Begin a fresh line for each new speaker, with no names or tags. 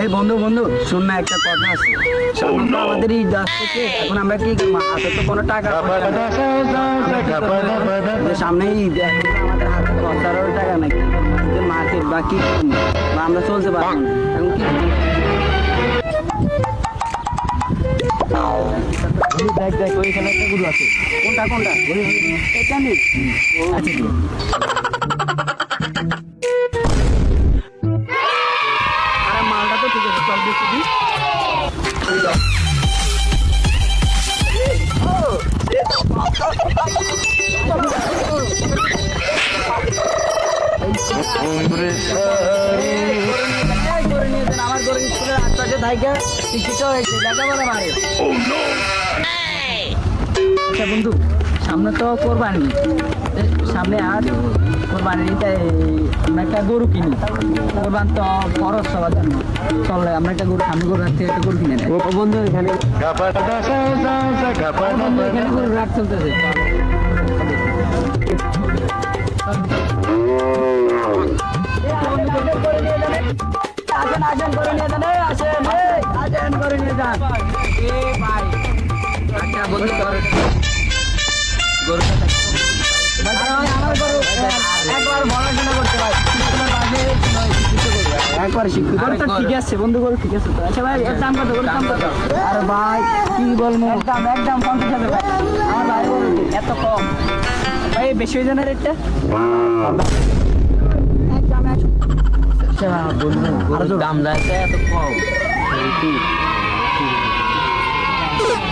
এই বন্ধু বন্ধু শুন না একটা কথা আছে। সামনে তো আমাদের ঈদ আসতেছে এখন আমরা কি? হাতে তো কোনো টাকা। সামনে ঈদ আমাদের হাতে খরচারও টাকা নাই। মার্কেট বা কি বা আমরা চলতে পারব এখন কি দেখ দেখ ওইখানে একটা গরু আছে। কোনটা কোনটা? এখানে আচ্ছা আমার গরু স্কুলের আশপাশে থাকে শিক্ষিত হয়েছে আচ্ছা বন্ধু, সামনে তো কোরবানি। সামনে আর কোরবানি একটা গরু কিনি। কোরবান তো খরচ সবার জন্য। চলে আমরা একটা গরু আমি গরু রাখতে একটা গরু কিনে নেই বন্ধু এখানে এখানে গরু রাখ চলতেছে। আসেন আসেন করে নিয়ে যান এই, আসেন আসেন করে নিয়ে যান আচ্ছা বন্ধু গরুটা একবার পড়াশোনা করতে গরু। একবার শিক্ষিত গরুটা ঠিক আছে বন্ধু গরু ঠিক আছে তো। আচ্ছা ভাই এর দাম কত? গরুর দাম কত? আরে ভাই কি বলব? একদম একদম পঞ্চাশ হাজার ভাই। আমার ভাই বলুন এত কম। ভাই বেশি হয়ে যায় না রেটটা? একদম এক আচ্ছা বন্ধু দাম যাচ্ছে এত কম।